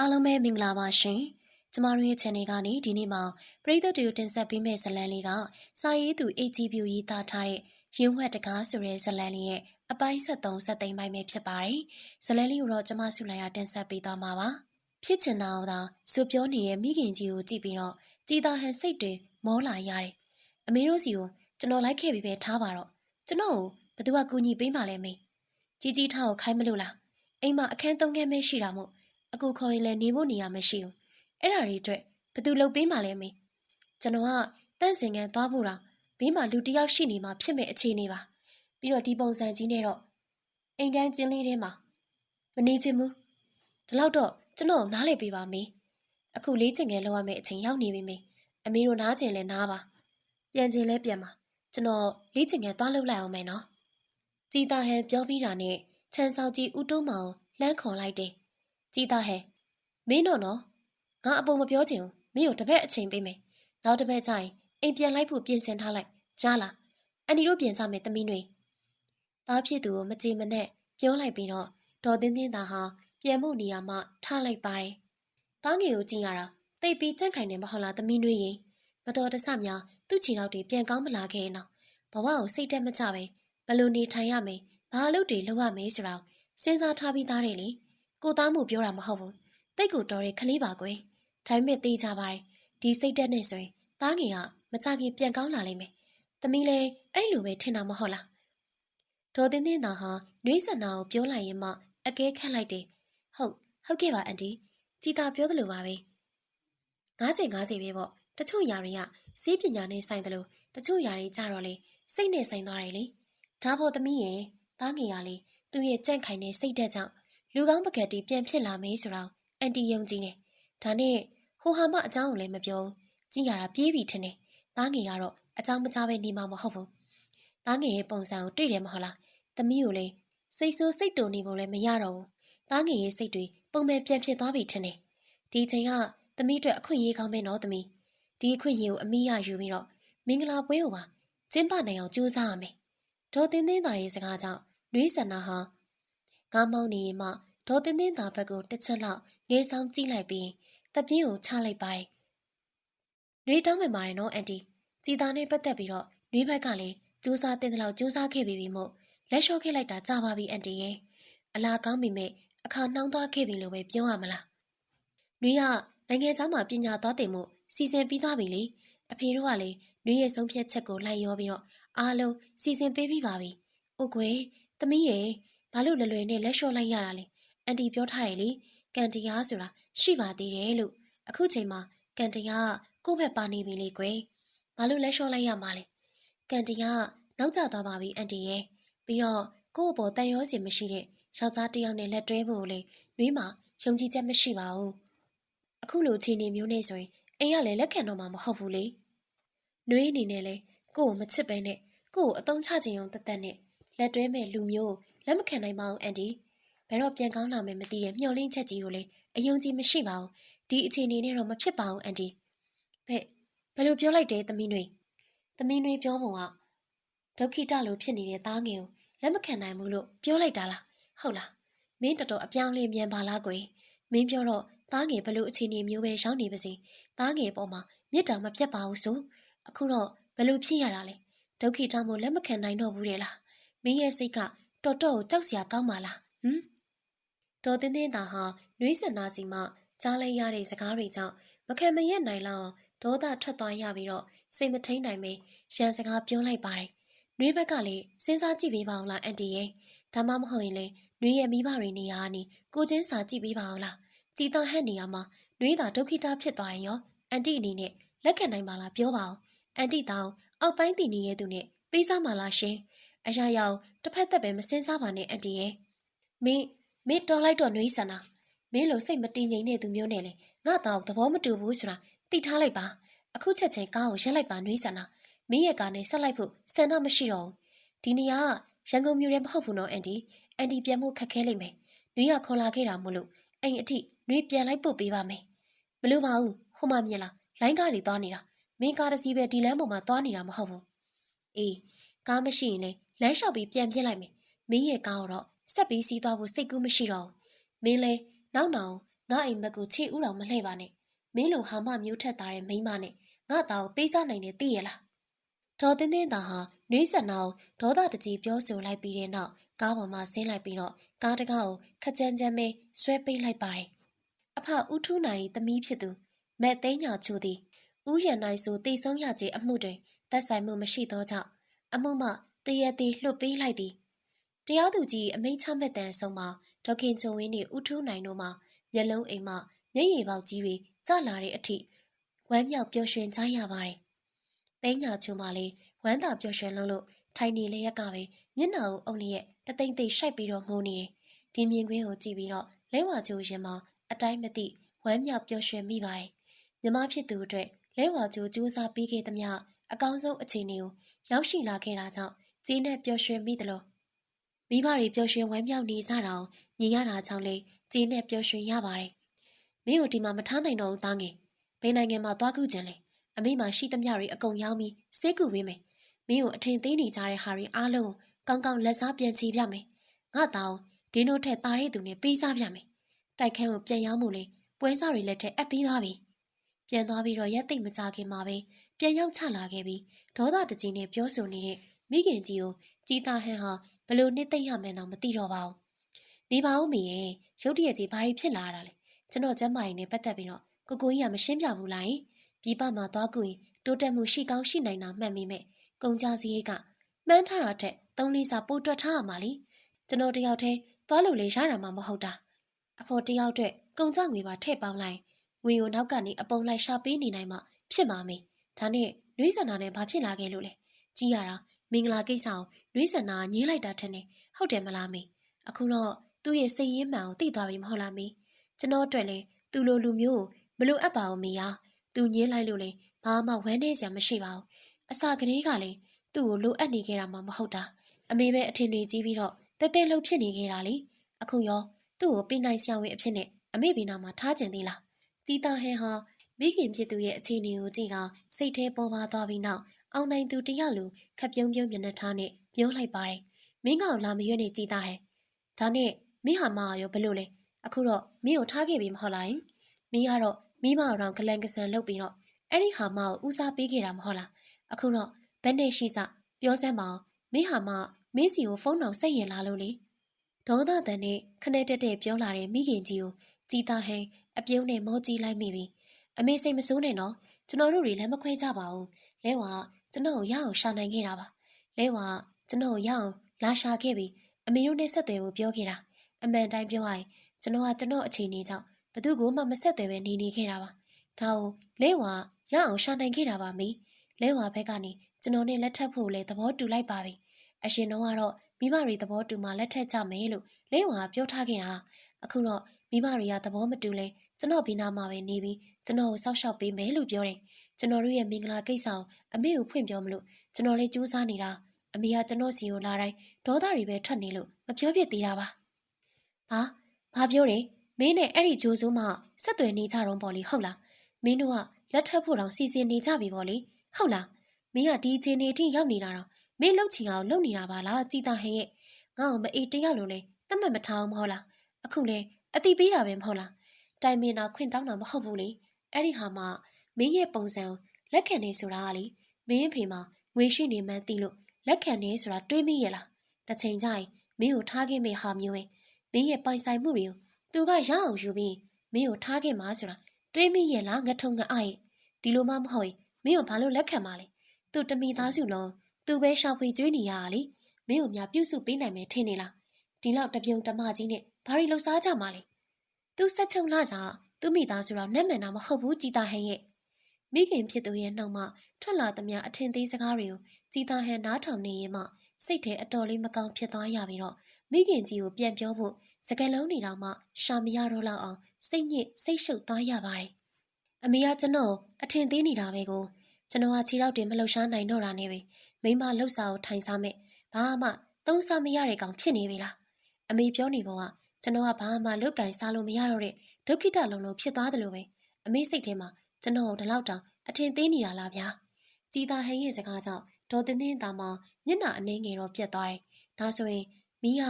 အားလုံးပဲမင်္ဂလာပါရှင်။ကျမတို့ရဲ့ channel ကနေဒီနေ့မှာပရိသတ်တွေကိုတင်ဆက်ပေးမယ့်ဇာတ်လမ်းလေးကစာရေးသူ AGP ရေးသားထားတဲ့ရင်းဝက်တကားဆိုတဲ့ဇာတ်လမ်းလေးရဲ့အပိုင်း73ဇာတ်သိမ်းပိုင်းပဲဖြစ်ပါတယ်။ဇာတ်လမ်းလေးကိုတော့ကျမဆုလိုက်ရတင်ဆက်ပေးသွားမှာပါ။ဖြစ်ချင်တာတော့သာဇွတ်ပြောနေတဲ့မိခင်ကြီးကိုကြည့်ပြီးတော့ကြည်သာဟန်စိတ်တွေမောလာရတယ်။အမေတို့စီကိုကျွန်တော်လိုက်ခဲ့ပြီးပဲထားပါတော့။ကျွန်တော်ကိုဘသူကကူညီပေးမှလဲမေ။ကြီးကြီးထားကိုခိုင်းမလို့လား။အိမ်မှာအခန်းသုံးခန်းပဲရှိတာမို့ အခုခေါ်ရင်လည်းနေဖို့နေရာမရှိဘူးအဲ့ဒါတွေအတွက်ဘယ်သူလုပ်ပေးမှလဲမေကျွန်တော်ကတန့်စင်ကန်သွားဖို့တော့ဘေးမှာလူတစ်ယောက်ရှိနေမှာဖြစ်မဲ့အခြေအနေပါပြီးတော့ဒီပုံစံကြီးနဲ့တော့အိမ်ကန်းကျင်းလေးထဲမှာမနေချင်ဘူးဒီလောက်တော့ကျွန်တော်နားလည်ပေးပါမေအခုလေးချင်ကန်လောက်ရမယ့်အချိန်ရောက်နေပြီမေအမေတို့နားချင်လဲနားပါပြန်ချင်လဲပြန်ပါကျွန်တော်လေးချင်ကန်သွားလုပ်လိုက်အောင်မယ်နော်ကြည်တာဟန်ပြောပြီးတာနဲ့ချန်ဆောင်ကြီးဦးတိုးမောင်လှမ်းခေါ်လိုက်တယ် ကြည်သားဟဲ့မင်းတော့နော်ငါအပေါ်မပြောချင်ဘူးမင်းကိုတစ်ပတ်အချိန်ပေးမယ်နောက်တစ်ပတ်ကျရင်အိမ်ပြန်လိုက်ဖို့ပြင်ဆင်ထားလိုက်ကြားလားအန်ဒီတို့ပြန်ကြမယ်သမီးတွေသားဖြစ်သူကိုမကြည်မနဲ့ပြောလိုက်ပြီးတော့ဒေါ်တင်းတင်းသားဟာပြန်မှုနေရာမှာထားလိုက်ပါတယ်သားငယ်ကိုကြည့်ရတာတိတ်ပြီးကြန့်ခိုင်နေမဟုတ်လားသမီးတွေရေမတော်တဆများသူ့ချီလောက်တွေပြန်ကောင်းမလာခဲ့ရင်တော့ဘဝကိုစိတ်တက်မကြပဲဘယ်လိုနေထိုင်ရမယ်ဘာအလုပ်တွေလုပ်ရမယ်ဆိုတာစဉ်းစားထားပြီးသားတယ်လေ ကိုသားမှုပြောတာမဟုတ်ဘူးတိတ်ကိုတော်ရဲခလေးပါကွယ်ဒါပေမဲ့သိကြပါတယ်ဒီစိတ်တက်နဲ့ဆိုရင်သားငယ်ကမကြခင်ပြန်ကောင်းလာလိမ့်မယ်သမီးလည်းအဲ့လိုပဲထင်တာမဟုတ်လားဒေါ်တင်းတင်းသားဟာနှွေးဆန္ဒကိုပြောလိုက်ရင်မှအကဲခတ်လိုက်တယ်ဟုတ်ဟုတ်ကဲ့ပါအန်တီကြည်သာပြောသလိုပါပဲ90 90ပဲပေါ့တချို့ຢာတွေကစေးပညာနဲ့ဆိုင်တယ်လို့တချို့ຢာတွေကြတော့လေစိတ်နဲ့ဆိုင်သွားတယ်လေဒါပေါ်သမီးရဲ့သားငယ်ကလေသူ့ရဲ့ကြန့်ခိုင်တဲ့စိတ်တက်ကြောင့် လူကောင်းပကတိပြန်ဖြစ်လာမေးဆိုတော့အန်တီယုံကြည်နေဒါနဲ့ဟိုဟာမအကြောင်းကိုလည်းမပြောကြည့်ရတာပြေးပြီထင်တယ်သားငယ်ကတော့အကြောင်းမကြားပဲနေမှာမဟုတ်ဘူးသားငယ်ရဲ့ပုံစံကိုတွေ့တယ်မဟုတ်လားသမီးကိုလည်းစိတ်ဆိုးစိတ်တုန်နေပုံလည်းမရတော့ဘူးသားငယ်ရဲ့စိတ်တွေပုံမဲ့ပြန်ဖြစ်သွားပြီထင်တယ်ဒီချိန်ကသမီးအတွက်အခွင့်အရေးကောင်းပဲနော်သမီးဒီအခွင့်အရေးကိုအမိရယူပြီးတော့မင်္ဂလာပွဲကိုပါကျင်းပနိုင်အောင်ကြိုးစားရမယ်ဒေါ်တင်တင်သားရဲ့စကားကြောင့်လွေးဆန္နာဟာငါမောင်းနေရင်မှ ဒေါ်တင်းတင်းသားဘက်ကိုတစ်ချက်လောက်ငေးဆောင်ကြည့်လိုက်ပြီးတပြင်းကိုချလိုက်ပါတယ်။နှွေးတောင်းမှန်ပါတယ်နော်အန်တီ။ကြည်သားနဲ့ပတ်သက်ပြီးတော့နှွေးဘက်ကလည်းစူးစားတင်တဲ့လောက်စူးစားခဲ့ပြီးပြီမို့လက်လျှော့ခဲ့လိုက်တာကြာပါပြီအန်တီရဲ့။အလားကောင်းမိမဲ့အခါနှောင်းသွားခဲ့ပြီလို့ပဲပြောရမလား။နှွေးကနိုင်ငံသားမှာပညာသွားတင်မှုစီစဉ်ပြီးသွားပြီလေ။အဖေတို့ကလည်းနှွေးရဲ့ဆုံးဖြတ်ချက်ကိုလိုက်ရောပြီးတော့အားလုံးစီစဉ်ပေးပြီးပါပြီ။အိုကွယ်သမီးရဲ့ဘာလို့လွယ်လွယ်နဲ့လက်လျှော့လိုက်ရတာလဲ အန်တီပြောထားတယ်လေကန်တရားဆိုတာရှိပါသေးတယ်လို့အခုချိန်မှာကန်တရားကကိုယ့်ဘက်ပါနေပြီလေကွယ်ဘာလို့လက်လျှော့လိုက်ရမှာလဲကန်တရားနောက်ကျသွားပါပြီအန်တီရဲ့ပြီးတော့ကိုယ့်အပေါ်တန်ရောစင်မရှိတဲ့ယောက်ျားတစ်ယောက်နဲ့လက်တွဲဖို့လေနှွေးမှာယုံကြည်ချက်မရှိပါဘူးအခုလိုခြေနေမျိုးနဲ့ဆိုရင်အိမ်ကလည်းလက်ခံတော့မှာမဟုတ်ဘူးလေနှွေးအနေနဲ့လေကို့ကိုမချစ်ပဲနဲ့ကို့ကိုအတုံးချခြင်းုံတက်တက်နဲ့လက်တွဲမဲ့လူမျိုးလက်မခံနိုင်ပါဘူးအန်တီ ဘယ်တော့ပြန်ကောင်းလာမယ်မသိတဲ့မျှော်လင့်ချက်ကြီးကိုလည်းအယုံကြည်မရှိပါဘူးဒီအခြေအနေနဲ့တော့မဖြစ်ပါဘူးအန်တီဘယ်ဘယ်လိုပြောလိုက်တယ်သမီးတွေသမီးတွေပြောပုံကဒုက္ခိတလိုဖြစ်နေတဲ့သားငယ်ကိုလက်မခံနိုင်ဘူးလို့ပြောလိုက်တာလားဟုတ်လားမင်းတော်တော်အပြောင်းလဲမြန်ပါလားကွယ်မင်းပြောတော့သားငယ်ဘလို့အခြေအနေမျိုးပဲရောက်နေပါစေသားငယ်ပေါ်မှာမြစ်တောင်မပြတ်ပါဘူးဆိုအခုတော့ဘလို့ဖြစ်ရတာလဲဒုက္ခိတမို့လက်မခံနိုင်တော့ဘူးတဲ့လားမင်းရဲ့စိတ်ကတော်တော်ကြောက်စရာကောင်းပါလားဟမ် ဒေါ်တင်းတင်းသားဟာနှွေးစန္နာစီမှကြားလိုက်ရတဲ့စကားတွေကြောင့်မခံမရက်နိုင်လောက်ဒေါသထွက်သွားရပြီးတော့စိတ်မထိန်နိုင်မေရန်စကားပြောလိုက်ပါတယ်။နှွေးဘက်ကလည်းစဉ်းစားကြည့်ပေးပါအောင်လားအန်တီရဲ့။ဒါမှမဟုတ်ရင်လေနှွေးရဲ့မိဘတွေနေရာကနေကိုချင်းစာကြည့်ပေးပါအောင်လား။ကြည်သားဟက်နေရာမှာနှွေးသာဒုက္ခိတဖြစ်သွားရင်ရောအန်တီအနေနဲ့လက်ခံနိုင်ပါလားပြောပါအောင်။အန်တီတောင်အောက်ပိုင်းတည်နေတဲ့သူနဲ့ပေးစားပါလားရှင်။အရာရောက်တစ်ဖက်သက်ပဲမစင်စားပါနဲ့အန်တီရဲ့။မင်း မင်းတော်လိုက်တော့နှွေးဆန္ဒမင်းလိုစိတ်မတည်ငြိမ်တဲ့သူမျိုးနဲ့လေငါတော့သဘောမတူဘူးဆိုတာသိထားလိုက်ပါအခုချက်ချင်းကားကိုရက်လိုက်ပါနှွေးဆန္ဒမင်းရဲ့ကားနဲ့ဆက်လိုက်ဖို့ဆန္ဒမရှိတော့ဘူးဒီနေရာကရန်ကုန်မြို့ရဲမဟုတ်ဘူးနော်အန်တီအန်တီပြန်ဖို့ခက်ခဲလိမ့်မယ်နှွေးကခေါ်လာခဲ့တာမို့လို့အိမ်အထိနှွေးပြန်လိုက်ပို့ပေးပါမယ်မလို့ပါဘူးဟိုမှမြင်လားလိုင်းကားတွေသွားနေတာမင်းကားတစ်စီးပဲဒီလမ်းပေါ်မှာသွားနေတာမဟုတ်ဘူးအေးကားမရှိရင်လေလမ်းလျှောက်ပြီးပြန်ပြစ်လိုက်မယ်မင်းရဲ့ကားကိုတော့ ဆက်ပြီးစီးသွားဖို့စိတ်ကူးမရှိတော့ဘူးမင်းလဲနောက်နောက်ငါအိမ်မက်ကိုခြေဥတော်မလှဲ့ပါနဲ့မင်းလိုဟာမမျိုးထက်သားတဲ့မိန်းမနဲ့ငါသားကိုပေးစားနိုင်တယ်သိရလားဒေါ်တင်းတင်းသားဟာနှွေးဆက်နာကိုဒေါသတကြီးပြောဆိုလိုက်ပြီးတဲ့နောက်ကားပေါ်မှာဆင်းလိုက်ပြီးတော့ကားတကားကိုခက်ကြမ်းကြမ်းပဲဆွဲပိတ်လိုက်ပါတယ်အဖဦးထူးနိုင်၏သမီးဖြစ်သူမက်သိန်းညာချိုသည်ဥယျာဉ်နိုင်ဆိုတိတ်ဆုံးရခြင်းအမှုတွင်သက်ဆိုင်မှုမရှိသောကြောင့်အမှုမှတရက်သေးလွှတ်ပေးလိုက်သည် တရားသူကြီးအမိန့်ချမဲ့တန်ဆုံးမှာဒေါခင်ချုံဝင်းနှင့်ဦးထူးနိုင်တို့မှမျက်လုံးအိမ်မှမျက်ရည်ပေါက်ကြီးတွေကျလာတဲ့အထိဝမ်းမြောက်ပျော်ရွှင်ကြရပါတယ်။သိန်းညာချုံမှလည်းဝမ်းသာပျော်ရွှင်လုံးလို့ထိုင်နေလျက်ကပဲမျက်နှာကိုအုံလျက်တသိမ့်သိမ့်ရှိုက်ပြီးတော့ငိုနေတယ်။ဒီမြင်ကွင်းကိုကြည့်ပြီးတော့လဲဝါချိုရင်မှာအတိုင်းမသိဝမ်းမြောက်ပျော်ရွှင်မိပါတယ်။မြမဖြစ်သူအတွက်လဲဝါချိုစူးစမ်းပြီးခဲ့သမျှအကောင်းဆုံးအခြေအနေကိုရောက်ရှိလာခဲ့တာကြောင့်ကြီးနဲ့ပျော်ရွှင်မိတယ်လို့ မိဘတွေပျော်ရွှင်ဝမ်းမြောက်နေကြတာကိုမြင်ရတာကြောင့်လေကြီးနဲ့ပျော်ရွှင်ရပါတယ်။မင်းတို့ဒီမှာမထားနိုင်တော့ဘူးသားငယ်။ဘယ်နိုင်ငံမှာသွားကူခြင်းလဲ။အမေမှရှိသမျှတွေအကုန်ရောင်းပြီးစိတ်ကူပေးမယ်။မင်းကိုအထင်သေးနေကြတဲ့ဟာတွေအားလုံးကိုကောင်းကောင်းလက်စားပြန်ချီပြမယ်။ငါတောင်းဒီနို့ထက်သားတဲ့သူနဲ့ပေးစားပြမယ်။တိုက်ခန်းကိုပြန်ရောင်းမှုလေပွဲစားတွေလက်ထက်အပ်ပြီးသွားပြီ။ပြန်သွားပြီးတော့ရက်သိမ့်မကြခင်မှာပဲပြန်ရောက်ချလာခဲ့ပြီးဒေါသတကြီးနဲ့ပြောဆိုနေတဲ့မိခင်ကြီးကိုကြီးသားဟန်ဟာ ဘလို့နှစ်သိမ့်ရမယ်တော့မသိတော့ပါဘူး။နေပါဦးမေရဲ့ရုတ်တရက်ကြီးဘာတွေဖြစ်လာတာလဲ။ကျွန်တော်ကျမ်းမာရင်နဲ့ပတ်သက်ပြီးတော့ကိုကိုကြီးကမရှင်းပြဘူးလား။ပြပမှာသွားကူရင်တိုးတက်မှုရှိကောင်းရှိနိုင်တာမှတ်မိမဲ့ကုန်ကြစရိတ်ကမှန်းထားတာထက်သုံးလေးစာပိုတွက်ထားရမှာလीကျွန်တော်တယောက်တည်းသွားလို့လေရတာမှမဟုတ်တာအဖေါ်တယောက်အတွက်ကုန်ကြငွေပါထည့်ပေါင်းလိုက်ငွေကိုနောက်ကနေအပုံလိုက်ရှာပေးနေနိုင်မှဖြစ်မှာမေဒါနဲ့နှွေးစန္ဒာနဲ့ဘာဖြစ်လာခဲ့လို့လဲကြီးရတာမင်္ဂလာကိစ္စကို နှွေးစန္ဒာညင်းလိုက်တာထက်နေဟုတ်တယ်မလားမေအခုတော့သူ့ရဲ့စိတ်ရင်းမှန်ကိုသိသွားပြီမဟုတ်လားမေကျွန်တော်အတွက်လေသူလိုလူမျိုးကိုမလိုအပ်ပါဘူးမေယာသူညင်းလိုက်လို့လေဘာမှဝမ်းနေစရာမရှိပါဘူးအစာကလေးကလေသူ့ကိုလိုအပ်နေခဲ့တာမှမဟုတ်တာအမေပဲအထင်တွေကြီးပြီးတော့တဲတဲလှုပ်ဖြစ်နေခဲ့တာလေအခုရောသူ့ကိုပြင်နိုင်ဆောင်ဝင်အဖြစ်နဲ့အမေဘီနာမှာထားကျင်သေးလားကြီးတာဟဲဟာမိခင်ဖြစ်သူရဲ့အခြေအနေကိုကြည့်ကစိတ်ထဲပေါ်ပါသွားပြီးနောက် အောင်နိုင်သူတယောက်လိုခပ်ပြုံးပြုံးမျက်နှာထားနဲ့ပြောလိုက်ပါတယ်မင်းကောင်လာမရွေ့နေကြည်တာဟဲဒါနဲ့မင်းဟာမရောဘလို့လဲအခုတော့မင်းကိုထားခဲ့ပြီမဟုတ်လားမင်းကတော့မိမအောင်ကလန်ကဆန်လုပ်ပြီးတော့အဲ့ဒီဟာမကိုဦးစားပေးခဲ့တာမဟုတ်လားအခုတော့ဘယ်နဲ့ရှိစပြောစမ်းပါအောင်မင်းဟာမမင်းစီကိုဖုန်းတော်ဆက်ရင်လာလို့လေဒေါသတန်နဲ့ခနဲ့တက်တက်ပြောလာတဲ့မိခင်ကြီးကိုကြည်သားဟန်အပြုံးနဲ့မောကြည့်လိုက်မိပြီအမေစိတ်မဆိုးနဲ့နော်ကျွန်တော်တို့တွေလည်းမခွဲကြပါဘူးလဲဝါ ကျွန်တော်ကိုရအောင်ရှာနိုင်ခဲ့တာပါလဲဝါကျွန်တော်ကိုရအောင်လာရှာခဲ့ပြီးအမေတို့နဲ့ဆက်သွယ်ဖို့ပြောခဲ့တာအမှန်တိုင်းပြောရရင်ကျွန်တော်ကကျွန်တော်အခြေအနေကြောင့်ဘသူကမှမဆက်သွယ်ပဲနေနေခဲ့တာပါဒါကိုလဲဝါရအောင်ရှာနိုင်ခဲ့တာပါမေလဲဝါဘက်ကနေကျွန်တော်နဲ့လက်ထပ်ဖို့လည်းသဘောတူလိုက်ပါပြီအရှင်တော့ကတော့မိဘတွေသဘောတူမှလက်ထက်ကြမယ်လို့လဲဝါပြောထားခဲ့တာအခုတော့မိဘတွေကသဘောမတူလဲကျွန်တော်ဘီနာမှာပဲနေပြီးကျွန်တော်ကိုစောက်ရှောက်ပေးမယ်လို့ပြောတယ် ကျွန်တော်တို့ရဲ့မင်္ဂလာကိစ္စကိုအမေကိုဖွင့်ပြောမလို့ကျွန်တော်လေးကြိုးစားနေတာအမေကကျွန်တော်စီကိုလာတိုင်းဒေါသတွေပဲထွက်နေလို့မပြောပြသေးတာပါဘာဘာပြောတယ်မင်းနဲ့အဲ့ဒီဂျိုးစိုးမှဆက်သွယ်နေကြတော့ပေါ့လေဟုတ်လားမင်းတို့ကလက်ထပ်ဖို့တောင်စီစဉ်နေကြပြီပေါ့လေဟုတ်လားမင်းကဒီအခြေအနေအထိရောက်နေတာတော့မင်းလှုပ်ချင်အောင်လုပ်နေတာပါလားကြည်တာဟဲ့ရဲ့ငါ့ကိုမအေးတယောက်လိုလဲတတ်မှတ်မထားအောင်မဟုတ်လားအခုလဲအတိပေးတာပဲမဟုတ်လားတိုင်မင်တာခွင့်တောင်းတာမဟုတ်ဘူးလေအဲ့ဒီဟာမှ မင်းရဲ့ပုံစံလက်ခံနေဆိုတာကလေမင်းဖေမှာငွေရှိနေမှန်းသိလို့လက်ခံနေဆိုတာတွေးမိရလားတစ်ချိန်ကျရင်မင်းကိုထားခဲ့မယ့်ဟာမျိုးပဲမင်းရဲ့ပိုင်ဆိုင်မှုတွေကိုသူကရအောင်ယူပြီးမင်းကိုထားခဲ့မှာဆိုတာတွေးမိရလားငထုံငအားရဲ့ဒီလိုမှမဟုတ်ရင်မင်းကိုဘာလို့လက်ခံမှာလဲသူတမိသားစုလုံးသူပဲရှောက်ဖွေကျွေးနေရတာလေမင်းကိုများပြုစုပေးနိုင်မယ်ထင်နေလားဒီလောက်တပြုံတမကြီးနဲ့ဘာတွေလှုပ်ရှားကြမှာလဲသူဆက်ချုံလာစားသူမိသားစုတော့နက်မှန်တာမဟုတ်ဘူးကြည်တာဟန်ရဲ့ မိခင်ဖြစ်သူရဲ့နှုတ်မှထွက်လာသမျှအထင်သေးစကားတွေကိုကြည်တာဟန်နားထောင်နေရင်မှစိတ်ထဲအတော်လေးမကောင်းဖြစ်သွားရပြီးတော့မိခင်ကြီးကိုပြန်ပြောဖို့စကလုံးနေတော့မှရှာမရတော့လောက်အောင်စိတ်ညစ်စိတ်ရှုပ်သွားရပါတယ်အမေကကျွန်တော်အထင်သေးနေတာပဲကိုကျွန်တော်ကခြေထောက်တင်မလှုပ်ရှားနိုင်တော့တာနဲ့ပဲမိမလှုပ်စာကိုထိုင်စားမဲ့ဘာမှသုံးစားမရတဲ့ကောင်ဖြစ်နေပြီလားအမေပြောနေပုံကကျွန်တော်ကဘာမှလုတ်ကင်စားလို့မရတော့တဲ့ဒုက္ခိတလုံးလုံးဖြစ်သွားတယ်လို့ပဲအမေစိတ်ထဲမှာ ကျွန်တော်ဒီလောက်တောင်အထင်သေးနေတာလားဗျာကြည်သာဟန်ရဲ့စကားကြောင့်ဒေါ်တင်းတင်းသားမမျက်နှာအနှဲငယ်တော့ပြတ်သွားတယ်ဒါဆိုရင်မီးက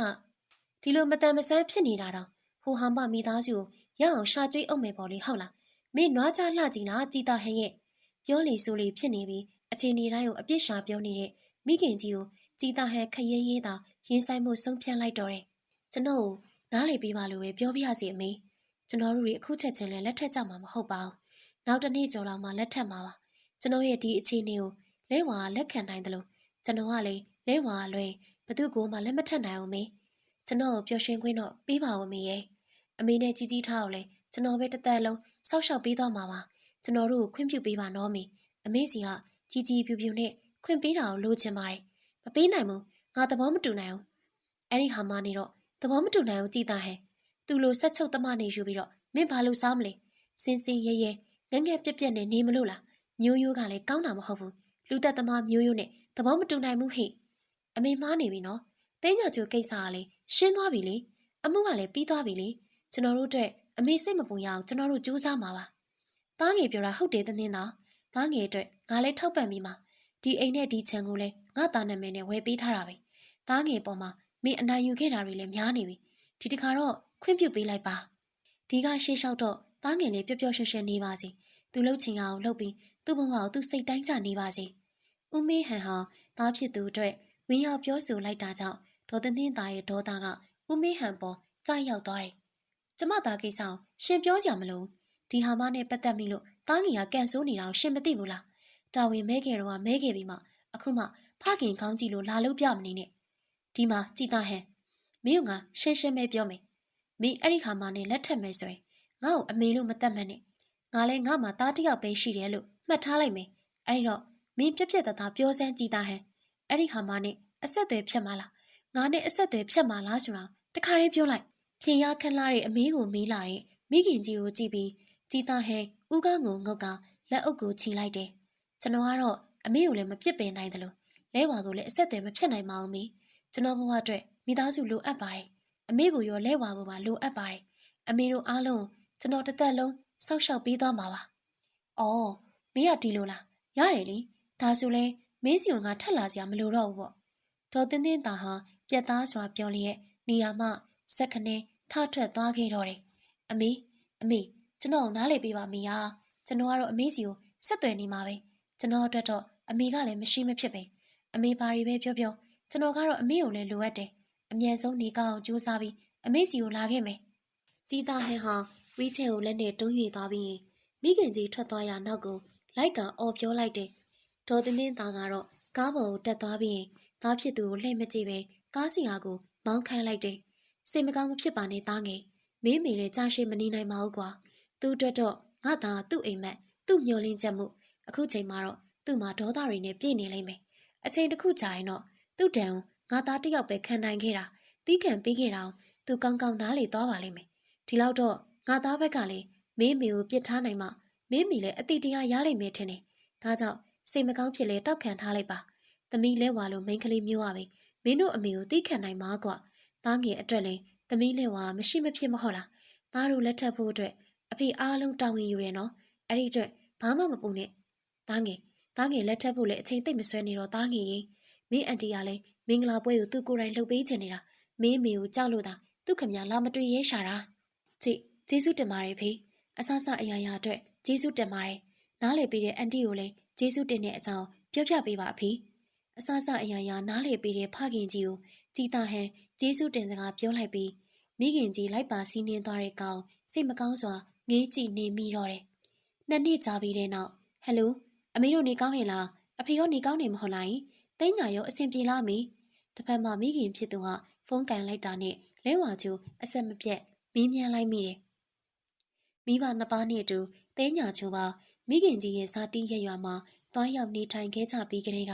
ဒီလိုမတန်မဆွမ်းဖြစ်နေတာတော့ဟိုဟာမမိသားစုကိုရအောင်ရှာကျွေးအောင်မယ်ပေါ့လေဟုတ်လားမင်းနွားချလှကြည့်လားကြည်တာဟန်ရဲ့ပြောလေဆိုလေဖြစ်နေပြီးအချိန်နေတိုင်းကိုအပြစ်ရှာပြောနေတဲ့မိခင်ကြီးကိုကြည်တာဟန်ခရဲရဲတာရင်ဆိုင်မှုဆုံးဖြတ်လိုက်တော့တယ်ကျွန်တော်ကိုနားလေပေးပါလို့ပဲပြောပြရစီအမေကျွန်တော်တို့တွေအခုချက်ချင်းလဲလက်ထက်ကြမှာမဟုတ်ပါဘူး နောက်တစ်နေ့ကျော်လောက်မှလက်ထက်မှာပါကျွန်တော်ရဲ့ဒီအခြေအနေကိုလဲဝါလက်ခံနိုင်တယ်လို့ကျွန်တော်ကလေလဲဝါလွယ်ဘသူကိုမှလက်မထက်နိုင်အောင်မေကျွန်တော်ကိုပျော်ရွှင်ခွင့်တော့ပေးပါဦးမေရဲ့အမေနဲ့ကြီးကြီးထားအောင်လေကျွန်တော်ပဲတစ်သက်လုံးစောက်ရှောက်ပေးသွားမှာပါကျွန်တော်တို့ကိုခွင့်ပြုပေးပါနော်မေအမေစီကကြီးကြီးပြူပြူနဲ့ခွင့်ပေးတာကိုလိုချင်ပါတယ်မပေးနိုင်ဘူးငါသဘောမတူနိုင်ဘူးအဲ့ဒီဟာမနေတော့သဘောမတူနိုင်ဘူးကြည်သားဟဲ့သူလိုဆက်ချုပ်တမနေယူပြီးတော့မင်းဘာလို့စားမလဲစင်စင်ရဲရဲ ငငယ်ပြက်ပြက်နဲ့နေမလို့လားမျိုးရိုးကလည်းကောင်းတာမဟုတ်ဘူးလူသက်သမားမျိုးရိုးနဲ့သဘောမတူနိုင်ဘူးဟိအမေမားနေပြီနော်တင်းညာချိုကိစ္စကလည်းရှင်းသွားပြီလေအမှုကလည်းပြီးသွားပြီလေကျွန်တော်တို့အတွက်အမေစိတ်မပူရအောင်ကျွန်တော်တို့ကြိုးစားမှာပါသားငယ်ပြောတာဟုတ်တယ်သင်းသင်းသားသားငယ်အတွက်ငါလည်းထောက်ပံ့ပြီးမှာဒီအိမ်နဲ့ဒီခြံကိုလည်းငါသားနာမည်နဲ့ဝယ်ပေးထားတာပဲသားငယ်ပေါ်မှာမင်းအနိုင်ယူခဲ့တာတွေလည်းများနေပြီဒီတခါတော့ခွင့်ပြုပေးလိုက်ပါဒီကရှေ့လျှောက်တော့ သားငယ်လေးပျော်ပျော်ရွှင်ရွှင်နေပါစေသူလှုပ်ချင်အောင်လှုပ်ပြီးသူ့ဘဝကိုသူစိတ်တိုင်းကြနေပါစေဦးမေးဟန်ဟာသားဖြစ်သူအတွက်ဝင်းရောက်ပြောဆိုလိုက်တာကြောင့်ဒေါ်သင်းသင်းသားရဲ့ဒေါသကဦးမေးဟန်ပေါ်ကြောက်ရောက်သွားတယ်ကျမသားကိစ္စကိုရှင်ပြောကြမလို့ဒီဟာမနဲ့ပတ်သက်မိလို့သားငယ်ကကန်ဆိုးနေတာကိုရှင်မသိဘူးလားတာဝန်မဲခဲ့တော့ကမဲခဲ့ပြီးမှအခုမှဖခင်ကောင်းကြည့်လို့လာလို့ပြမနေနဲ့ဒီမှာကြည်သားဟန်မင်းကငါရှင်းရှင်းပဲပြောမယ်မင်းအဲ့ဒီခါမှနဲ့လက်ထက်မယ်ဆိုရင် ငါ့ကိုအမေလို့မတတ်မှတ်နဲ့ငါလဲငါမှသားတစ်ယောက်ပဲရှိတယ်လို့မှတ်ထားလိုက်မယ်အဲ့ဒီတော့မင်းပြက်ပြက်သားသားပြောစမ်းကြည်သားဟန်အဲ့ဒီခါမှနဲ့အဆက်အသွယ်ဖြတ်မလားငါနဲ့အဆက်အသွယ်ဖြတ်မလားဆိုတာတခါလေးပြောလိုက်ဖြင်ရခန့်လာတဲ့အမေးကိုမေးလာတဲ့မိခင်ကြီးကိုကြည့်ပြီးကြည်သားဟန်ဦးကောင်းကိုငုတ်ကလက်အုပ်ကိုချီလိုက်တယ်ကျွန်တော်ကတော့အမေကိုလည်းမပြစ်ပင်နိုင်တယ်လို့လဲဝါကိုလည်းအဆက်အသွယ်မဖြစ်နိုင်ပါဘူးမေကျွန်တော်ဘဝအတွက်မိသားစုလိုအပ်ပါတယ်အမေကိုရောလဲဝါကိုပါလိုအပ်ပါတယ်အမေတို့အားလုံး ကျွန်တော်တစ်သက်လုံးစောက်ရှောက်ပေးသွားမှာပါ။အော်မင်းကဒီလိုလားရတယ်လေဒါဆိုလဲမင်းစီကငါထက်လာစရာမလိုတော့ဘူးပေါ့။ဒေါ်တင်းတင်းသားဟာပြက်သားစွာပြောလျက်နေရာမှစက်ခနဲထထွက်သွားခဲ့တော့တယ်။အမေအမေကျွန်တော်နားလေပေးပါမေယာကျွန်တော်ကတော့အမေစီကိုဆက်သွယ်နေမှာပဲကျွန်တော်အတွက်တော့အမေကလည်းမရှိမဖြစ်ပဲအမေဘာတွေပဲပြောပြောကျွန်တော်ကတော့အမေကိုလည်းလိုအပ်တယ်အမြဲဆုံးနေကောင်းအောင်ကြိုးစားပြီးအမေစီကိုလာခဲ့မယ်ကြီးသားဟန်ဟာ ဝီးချဲကိုလက်နဲ့တွန်း၍သွားပြီးမိခင်ကြီးထွက်သွားရနောက်ကိုလိုက်ကအော်ပြောလိုက်တယ်ဒေါ်တင်းတင်းသားကတော့ကားပေါ်ကိုတက်သွားပြီးသားဖြစ်သူကိုလှည့်မကြည့်ပဲကားစီဟာကိုမောင်းခမ်းလိုက်တယ်စိတ်မကောင်းမဖြစ်ပါနဲ့သားငယ်မင်းမေလည်းကြာရှည်မနေနိုင်ပါဘူးကွာသူ့အတွက်တော့ငါသာသူ့အိမ်မက်သူ့မျောလင်းချက်မှုအခုချိန်မှာတော့သူ့မှာဒေါသတွေနဲ့ပြည့်နေလိမ့်မယ်အချိန်တစ်ခုကြာရင်တော့သူ့တန်ငါသားတစ်ယောက်ပဲခံနိုင်ခဲ့တာတီးခံပေးခဲ့တာသူကောင်းကောင်းနားလေသွားပါလိမ့်မယ်ဒီလောက်တော့ ငါသားဘက်ကလည်းမင်းမေကိုပြစ်ထားနိုင်မှမင်းမေလည်းအတိတရားရလိမ့်မယ်ထင်တယ်ဒါကြောင့်စိတ်မကောင်းဖြစ်လဲတောက်ခံထားလိုက်ပါသမီးလဲဝါလို့မိန်းကလေးမျိုးပါပဲမင်းတို့အမေကိုတီးခံနိုင်မှာကွာသားငယ်အတွက်လည်းသမီးလဲဝါမရှိမဖြစ်မဟုတ်လားသားတို့လက်ထပ်ဖို့အတွက်အဖေအားလုံးတာဝန်ယူရနော်အဲ့ဒီအတွက်ဘာမှမပူနဲ့သားငယ်သားငယ်လက်ထပ်ဖို့လည်းအချိန်သိပ်မဆွဲနေတော့သားငယ်ရင်မင်းအန်တီကလည်းမင်္ဂလာပွဲကိုသူ့ကိုယ်တိုင်လှုပ်ပေးချင်နေတာမင်းမေကိုကြောက်လို့သာသူ့ခမညာလာမတွေ့ရဲရှာတာကြည့် ကျေးဇူးတင်ပါတယ်ဖေအဆဆအရာရာအတွက်ကျေးဇူးတင်ပါတယ်နားလေပေးတဲ့အန်တီကိုလည်းကျေးဇူးတင်တဲ့အကြောင်းပြောပြပေးပါအဖေအဆဆအရာရာနားလေပေးတဲ့ဖခင်ကြီးကိုကြည်တာဟန်ကျေးဇူးတင်စကားပြောလိုက်ပြီးမိခင်ကြီးလိုက်ပါစီးနှင်းသွားတဲ့ကောင်စိတ်မကောင်းစွာငေးကြည့်နေမိတော့တယ်နှစ်နှစ်ကြာပြီးတဲ့နောက်ဟယ်လိုအမေတို့နေကောင်းရဲ့လားအဖေရောနေကောင်းနေမဟုတ်လားတိညာရောအဆင်ပြေလားမေတစ်ဖက်မှာမိခင်ဖြစ်သူကဖုန်းကန်လိုက်တာနဲ့လဲဝါကျူအဆက်မပြတ်မီးမြန်းလိုက်မိတယ် မိဘနှစ်ပါးနဲ့အတူတဲညာချိုပါမိခင်ကြီးရဲ့ဇာတိရရွာမှာတွားရောက်နေထိုင်ခဲ့ကြပြီးကလေးက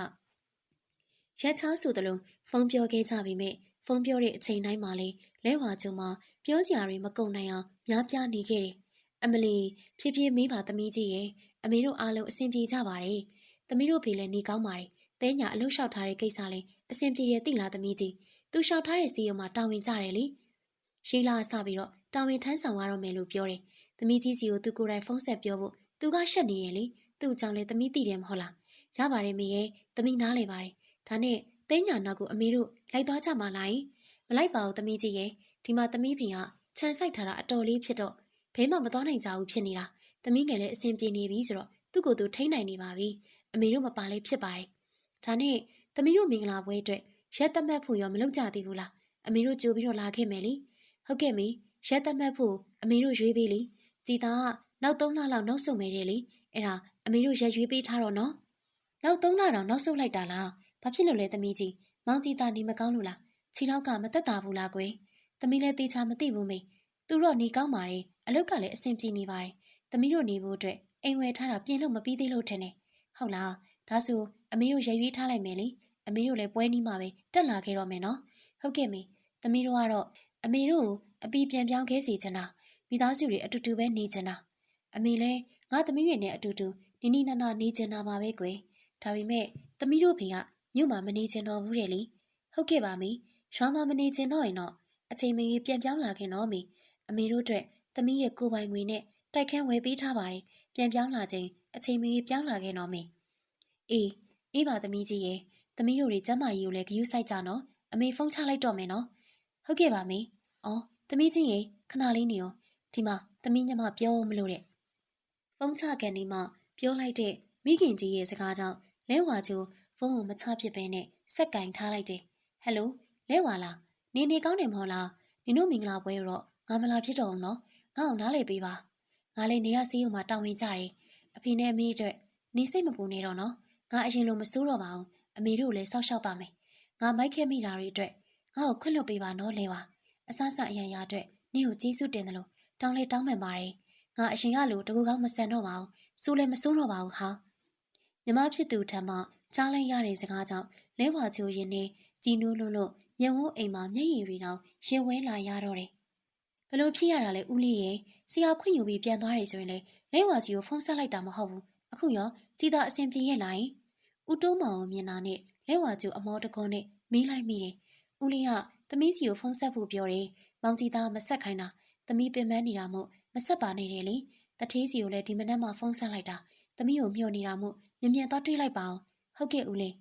ရက်ချားဆိုသလိုဖုန်းပြောခဲ့ကြပြီးမြဲဖုန်းပြောတဲ့အချိန်တိုင်းမှာလေလဲဝါကျုံမှာပြောစရာတွေမကုန်နိုင်အောင်များပြားနေခဲ့တယ်။အမလီဖြည်းဖြည်းမေးပါသမီးကြီးရဲ့အမေတို့အားလုံးအဆင်ပြေကြပါတယ်။သမီးတို့ဖေလည်းနေကောင်းပါတယ်။တဲညာအလုပ်လျှောက်ထားတဲ့ကိစ္စလေးအဆင်ပြေတယ်သိလားသမီးကြီး။သူလျှောက်ထားတဲ့စီယုံမှာတာဝန်ကြတယ်လေ။ရှိလာဆပြီးတော့တာဝန်ထမ်းဆောင်ရတော့မယ်လို့ပြောတယ်။ သမီးကြီးစီကိုသူကိုယ်တိုင်ဖုန်းဆက်ပြောဖို့သူကရှက်နေတယ်လေ။သူ့အကြောင်းလေသမီးသိတယ်မဟုတ်လား။ရပါတယ်မေရဲ့သမီးနားလေပါတယ်။ဒါနဲ့တဲညာနောက်ကိုအမေတို့လိုက်သွားကြမှာလား။မလိုက်ပါဘူးသမီးကြီးရဲ့ဒီမှာသမီးဖေကခြံဆိုင်ထားတာအတော်လေးဖြစ်တော့ဘဘဲမှမသွားနိုင်ကြဘူးဖြစ်နေတာသမီးငယ်လည်းအဆင်ပြေနေပြီဆိုတော့သူ့ကိုယ်သူထိန်းနိုင်နေပါပြီအမေတို့မပါလဲဖြစ်ပါတယ်ဒါနဲ့သမီးတို့မင်္ဂလာပွဲအတွက်ရက်သက်မှတ်ဖို့ရောမလုပ်ကြသေးဘူးလားအမေတို့ကြိုပြီးတော့လာခဲ့မယ်လေဟုတ်ကဲ့မေရက်သက်မှတ်ဖို့အမေတို့ရွေးပေးလေ ကြည်သားကနောက်၃လလောက်နောက်ဆုတ်မယ်တဲ့လေအဲ့ဒါအမေတို့ရက်ရွေးပေးထားတော့နော်နောက်၃လတော့နောက်ဆုတ်လိုက်တာလားဘာဖြစ်လို့လဲသမီးကြီးမောင်ကြည်သားနေမကောင်းလို့လားခြေထောက်ကမသက်သာဘူးလားကွယ်သမီးလည်းတေချာမသိဘူးမေသူတော့နေကောင်းပါတယ်အလုတ်ကလည်းအဆင်ပြေနေပါတယ်သမီးတို့နေဖို့အတွက်အိမ်ဝယ်ထားတာပြင်လို့မပြီးသေးလို့ထင်တယ်ဟုတ်လားဒါဆိုအမေတို့ရရွေးထားလိုက်မယ်လေအမေတို့လည်းပွဲနီးမှာပဲတက်လာခဲ့တော့မယ်နော်ဟုတ်ကဲ့မေသမီးတို့ကတော့အမေတို့ကိုအပီပြန်ပြောင်းခဲ့စီချင်တာ မိသားစုတွေအတူတူပဲနေချင်တာအမေလည်းငါသမီးတွေနဲ့အတူတူနီနီနာနာနေချင်တာပါပဲကွယ်ဒါပေမဲ့သမီးတို့ဖေကမြို့မှာမနေချင်တော့ဘူးတဲ့လေဟုတ်ကဲ့ပါမေရွာမှာမနေချင်တော့ရင်တော့အချိန်မကြီးပြန်ပြောင်းလာခင်တော့မေအမေတို့အတွက်သမီးရဲ့ကိုယ်ပိုင်ငွေနဲ့တိုက်ခန်းဝယ်ပေးထားပါတယ်ပြန်ပြောင်းလာချိန်အချိန်မကြီးပြောင်းလာခင်တော့မေအေးအေးပါသမီးကြီးရဲ့သမီးတို့တွေကျမ်းမာရေးကိုလည်းဂရုစိုက်ကြနော်အမေဖုန်းချလိုက်တော့မယ်နော်ဟုတ်ကဲ့ပါမေအော်သမီးကြီးရဲ့ခဏလေးနေအောင် ဒီမှာသမီးညမပြောမလို့တဲ့ဖုန်းချကန်ဒီမှာပြောလိုက်တဲ့မိခင်ကြီးရဲ့စကားကြောင့်လဲဝါချိုဖုန်းကိုမချဖြစ်ပဲနဲ့စက်ကင်ထားလိုက်တယ်ဟယ်လိုလဲဝါလားနေနေကောင်းတယ်မဟုတ်လားနင်တို့မင်္ဂလာပွဲတော့ငါမလာဖြစ်တော့ဘူးနော်ငါ့အောင်နားလေပေးပါငါလည်းနေရစီးုံမှာတောင်းဝင်ကြတယ်အဖေနဲ့အမေအတွက်နေစိတ်မပူနေတော့နော်ငါအရင်လိုမစိုးတော့ပါဘူးအမေတို့လည်းစောက်ရှောက်ပါမယ်ငါမိုက်ခဲမိတာတွေအတွက်ငါ့ကိုခွင့်လွှတ်ပေးပါနော်လဲဝါအဆအဆအရန်ရအတွက်နင့်ကိုကြီးစုတင်တယ်လို့ တောင်းလေတောင်းမှန်ပါတယ်ငါအရင်ကလိုတကူကောင်းမဆန်တော့ပါဘူးစိုးလည်းမစိုးတော့ပါဘူးဟာမြမဖြစ်သူထံမှကြားလိုက်ရတဲ့စကားကြောင့်လဲဝါချိုရင်နဲ့ကြည်နူးလွန်းလို့မျက်ဝန်းအိမ်မှာမျက်ရည်တွေတောင်ရှင်ဝဲလာရတော့တယ်ဘလို့ဖြစ်ရတာလဲဦးလေးရဲ့ဆရာခွင့်ယူပြီးပြန်သွားတယ်ဆိုရင်လေလဲဝါစီကိုဖုန်းဆက်လိုက်တာမဟုတ်ဘူးအခုရောကြည်သာအဆင်ပြေရဲ့လားဦးတိုးမောင်ကိုမြင်တာနဲ့လဲဝါကျူအမောတကုန်းနဲ့မီးလိုက်မိတယ်ဦးလေးကသမီးစီကိုဖုန်းဆက်ဖို့ပြောတယ်မောင်ကြည်သာမဆက်ခိုင်းတာ သမီးပင်ပန်းနေတာမို့မဆက်ပါနဲ့တယ်လေတထေးစီကိုလည်းဒီမနက်မှဖုန်းဆက်လိုက်တာသမီးကိုမျှော်နေတာမို့မြင်မြန်တော့တွေးလိုက်ပါအောင်ဟုတ်ကဲ့ဦးလေး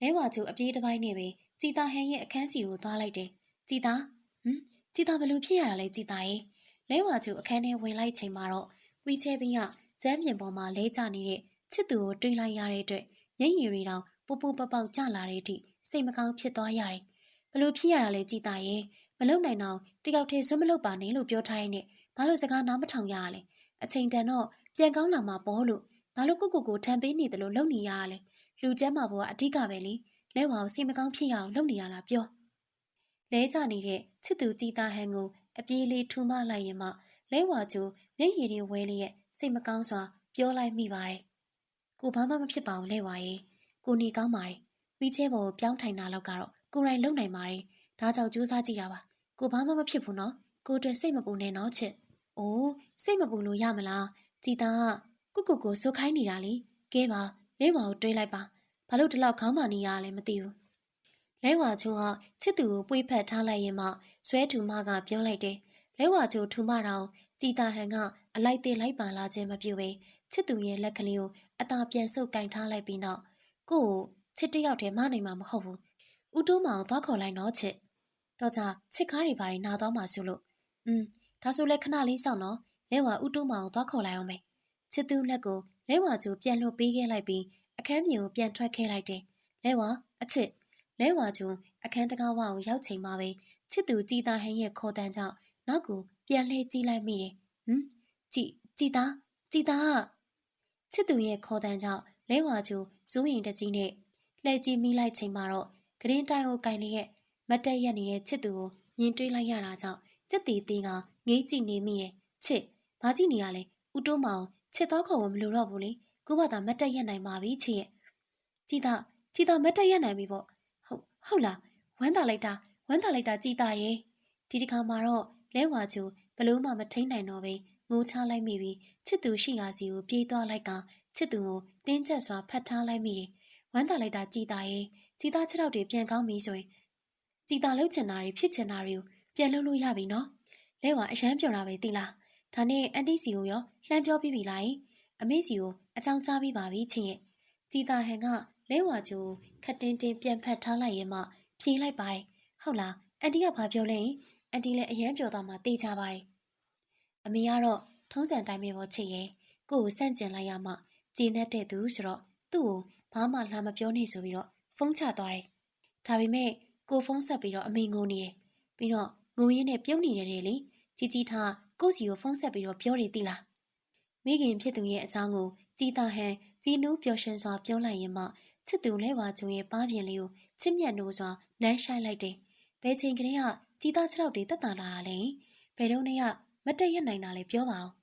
လဲဝါကျူအပြေးတစ်ပိုင်းနဲ့ပဲကြည်သာဟန်ရဲ့အခန်းစီကိုသွားလိုက်တယ်ကြည်သာဟမ်ကြည်သာဘလို့ဖြစ်ရတာလဲကြည်သာရဲ့လဲဝါကျူအခန်းထဲဝင်လိုက်ချိန်မှာတော့ဝီချဲပင်းကကျမ်းပြင်ပေါ်မှာလဲကျနေတဲ့ချစ်သူကိုတွေးလိုက်ရတဲ့အတွက်မျက်ရည်တွေတောင်ပူပူပပေါက်ကျလာတဲ့အထိစိတ်မကောင်းဖြစ်သွားရတယ်ဘလို့ဖြစ်ရတာလဲကြည်သာရဲ့ မလုံနိုင်တော့တယောက်တည်းစွမလုပ်ပါနဲ့လို့ပြောထားရင်းနဲ့ဘာလို့စကားနားမထောင်ရရလဲအချိန်တန်တော့ပြန်ကောင်းလာမှာပေါ့လို့ဘာလို့ကိုကိုကိုထံပေးနေတယ်လို့လုံနေရရလဲလူကျမ်းမာဖို့ကအဓိကပဲလေလဲဝါကိုစိတ်မကောင်းဖြစ်ရအောင်လုပ်နေတာလားပြောလဲကြနေတဲ့ချစ်သူကြည်သာဟန်ကိုအပြေးလေးထူမလိုက်ရင်မှလဲဝါချိုမျက်ရည်တွေဝဲလျက်စိတ်မကောင်းစွာပြောလိုက်မိပါတယ်ကိုဘာမှမဖြစ်ပါဘူးလဲဝါရဲ့ကိုနေကောင်းပါတယ်ဝီချဲပေါ်ကိုပြောင်းထိုင်တာလောက်ကတော့ကိုရိုင်လုံနိုင်ပါတယ်ဒါကြောင့်ကြိုးစားကြည့်တာပါ ကိုဘာမှမဖြစ်ဘူးနော်ကိုအတွက်စိတ်မပူနဲ့နော်ချစ်အိုးစိတ်မပူလို့ရမလားကြည်သားကကုကုကိုစိုးခိုင်းနေတာလေကဲပါလဲဝါကိုတွေးလိုက်ပါဘာလို့ဒီလောက်ခေါင်းမာနေရလဲမသိဘူးလဲဝါချိုကချစ်သူကိုပွေးဖက်ထားလိုက်ရင်မှဆွဲထူမကပြောလိုက်တယ်လဲဝါချိုထူမတောင်ကြည်တာဟန်ကအလိုက်သေးလိုက်ပါလာခြင်းမပြုဘဲချစ်သူရဲ့လက်ကလေးကိုအသာပြန်ဆုပ်ကင်ထားလိုက်ပြီးနောက်ကိုကိုချစ်တယောက်တည်းမနိုင်မှာမဟုတ်ဘူးဦးတိုးမောင်သွားခေါ်လိုက်တော့ချစ် တော့ကြချစ်ကားတွေဘာတွေနာသွားမှာဆိုလို့อืมဒါဆိုလဲခဏလေးစောင့်နော်လဲဝါဦးတိုးမောင်သွားခေါ်လိုက်အောင်မယ်ချစ်သူလက်ကိုလဲဝါကျိုပြန်လွတ်ပေးခဲ့လိုက်ပြီးအခန်းပြင်ကိုပြန်ထွက်ခဲ့လိုက်တယ်လဲဝါအချစ်လဲဝါကျိုအခန်းတကားဝကိုရောက်ချိန်မှာပဲချစ်သူကြည်သားဟင်းရဲ့ခေါ်တန်းကြောင့်နောက်ကိုပြန်လှည့်ကြည့်လိုက်မိတယ်ဟမ်ကြည်ကြည်သားကြည်သားချစ်သူရဲ့ခေါ်တန်းကြောင့်လဲဝါကျိုဇူးရင်တကြီးနဲ့လှည့်ကြည့်မိလိုက်ချိန်မှာတော့ဂရင်းတိုင်ကိုကင်လျက် မတ်တက်ရက်နေတဲ့ချစ်သူကိုမြင်တွေ့လိုက်ရတာကြောင့်စက်တီသေးကငေးကြည့်နေမိတယ်ချစ်ဘာကြည့်နေရလဲဦးတိုးမောင်ချစ်တော့ခေါ်မလို့တော့ဘူးလေကိုဘာသာမတ်တက်ရက်နိုင်ပါပြီချစ်ရဲ့ကြည်သာကြည်သာမတ်တက်ရက်နိုင်ပြီပေါ့ဟုတ်ဟုတ်လားဝမ်းသာလိုက်တာဝမ်းသာလိုက်တာကြည်သာရဲ့ဒီတစ်ခါမှာတော့လဲဝါကျူဘလို့မှမထိန်နိုင်တော့ပဲငိုချလိုက်မိပြီးချစ်သူရှိရာစီကိုပြေးသွားလိုက်ကချစ်သူကိုတင်းကျပ်စွာဖတ်ထားလိုက်မိတယ်ဝမ်းသာလိုက်တာကြည်သာရဲ့ကြည်သာခြေထောက်တွေပြန်ကောင်းပြီဆိုရင် ကြည်သာလှုပ်ချင်တာတွေဖြစ်ချင်တာတွေကိုပြန်လှုပ်လို့ရပြီနော်လဲဝါအရန်ပြောတာပဲသိလားဒါနဲ့အန်တီစီကိုရောလှမ်းပြောပြီးပြီလားအမေစီကိုအကြောင်းကြားပြီးပါပြီချင်းရဲ့ကြည်သာဟန်ကလဲဝါကျိုခတ်တင်းတင်းပြန်ဖတ်ထားလိုက်ရင်မှဖြေးလိုက်ပါတယ်ဟုတ်လားအန်တီကဘာပြောလဲအန်တီလည်းအရန်ပြောတော့မှတေးကြပါတယ်အမေကတော့ထုံးစံတိုင်းပဲပေါ့ချစ်ရဲ့ကို့ကိုစန့်ကျင်လိုက်ရမှကျေနပ်တဲ့သူဆိုတော့သူ့ကိုဘာမှလာမပြောနေဆိုပြီးတော့ဖုန်းချသွားတယ်ဒါပေမဲ့ ကိုဖုန်းဆက်ပြီးတော့အမေငိုနေတယ်ပြီးတော့ငိုရင်းနဲ့ပြုံးနေတယ်လေជីជីထားကို့စီကိုဖုန်းဆက်ပြီးတော့ပြောတယ်တိလားမိခင်ဖြစ်သူရဲ့အကြောင်းကိုជីတာဟန်ជីနူးပျော်ရွှင်စွာပြောလိုက်ရင်မှချစ်သူလဲဝါကျုံရဲ့ပါးပြင်လေးကိုချစ်မြတ်နိုးစွာနမ်းရှိုက်လိုက်တယ်ဘယ်ချိန်ကလေးကជីတာခြေထောက်တွေတက်တာလာတာလဲဘယ်တော့နဲ့ကမတက်ရက်နိုင်တာလဲပြောပါအောင်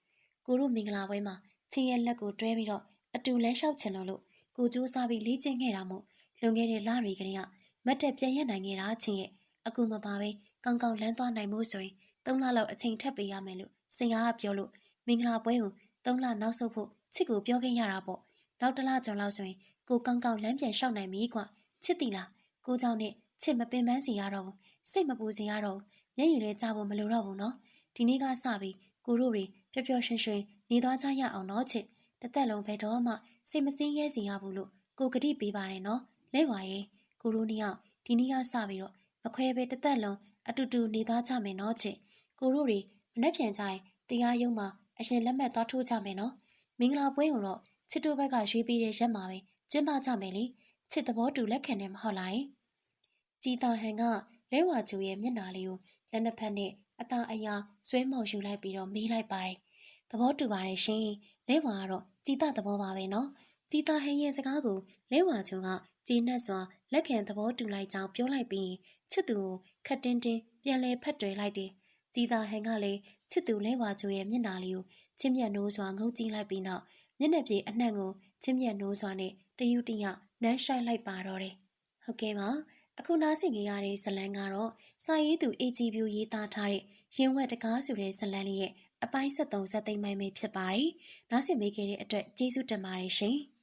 ကိုတို့မင်္ဂလာပွဲမှာချင်းရဲ့လက်ကိုတွဲပြီးတော့အတူလဲလျှောက်ချင်လို့လို့ကိုကြိုးစားပြီးလေ့ကျင့်ခဲ့တာမို့လွန်ခဲ့တဲ့လတွေကလေးက မတ်တက်ပြန်ရက်နိုင်ခဲ့တာချင်းရဲ့အခုမပါပဲကောင်းကောင်းလန်းသွားနိုင်မှုဆိုရင်သုံးလလောက်အချိန်ထပ်ပေးရမယ်လို့စင်ကားကပြောလို့မင်္ဂလာပွဲကိုသုံးလနောက်ဆုတ်ဖို့ချစ်ကိုပြောခဲ့ရတာပေါ့နောက်တစ်လကျော်လောက်ဆိုရင်ကိုကောင်းကောင်းလမ်းပြန်လျှောက်နိုင်ပြီကွာချစ်တီလားကိုเจ้าနဲ့ချစ်မပင်ပန်းစီရတော့ဘူးစိတ်မပူစီရတော့ဘူးမျက်ရည်လဲကြဖို့မလိုတော့ဘူးနော်ဒီနေ့ကစပြီးကိုတို့တွေပျော်ပျော်ရွှင်ရွှင်နေသွားကြရအောင်နော်ချစ်တစ်သက်လုံးဘယ်တော့မှစိတ်မစင်းရဲစီရဘူးလို့ကိုကတိပေးပါတယ်နော်လဲပါရဲ့ ကိုတို့နှစ်ယောက်ဒီနေ့ကစပြီးတော့မခွဲပဲတစ်သက်လုံးအတူတူနေသွားကြမယ်နော်ချစ်ကိုတို့တွေမနှက်ပြန်ကြရင်တရားရုံးမှာအရင်လက်မှတ်သွားထိုးကြမယ်နော်မင်္ဂလာပွဲကိုတော့ချစ်တို့ဘက်ကရွေးပြီးတဲ့ရက်မှာပဲကျင်းပကြမယ်လေချစ်သဘောတူလက်ခံတယ်မဟုတ်လားယင်ကြည်တာဟန်ကလဲဝါကျူရဲ့မျက်နှာလေးကိုလက်နှစ်ဖက်နဲ့အသာအယာဆွဲမော်ယူလိုက်ပြီးတော့မေးလိုက်ပါတယ်သဘောတူပါတယ်ရှင်လဲဝါကတော့ကြည်တာသဘောပါပဲနော်ကြည်တာဟန်ရဲ့စကားကိုလဲဝါကျူကကြည်နက်စွာ လက်ခံသဘောတူလိုက်ကြောင်းပြောလိုက်ပြီးချစ်သူကိုခတ်တင်းတင်းပြန်လဲဖက်တွယ်လိုက်တယ်ကြည်တာဟန်ကလည်းချစ်သူလဲဝါကျူရဲ့မျက်နှာလေးကိုချင်းမြတ်နိုးစွာငုံကြည့်လိုက်ပြီးနောက်မျက်နှာပြေအနှံ့ကိုချင်းမြတ်နိုးစွာနဲ့တယူတရနမ်းရှိုက်လိုက်ပါတော့တယ်။ဟုတ်ကဲ့ပါ။အခုနားဆင်ကြရတဲ့ဇလန်ကတော့စာရေးသူ AG view ရေးသားထားတဲ့ရင်ဝက်တကားဆိုတဲ့ဇလန်လေးရဲ့အပိုင်း73ဇက်သိမ်းပိုင်းပဲဖြစ်ပါတယ်။နားဆင်ပေးခဲ့တဲ့အတွက်ကျေးဇူးတင်ပါတယ်ရှင်။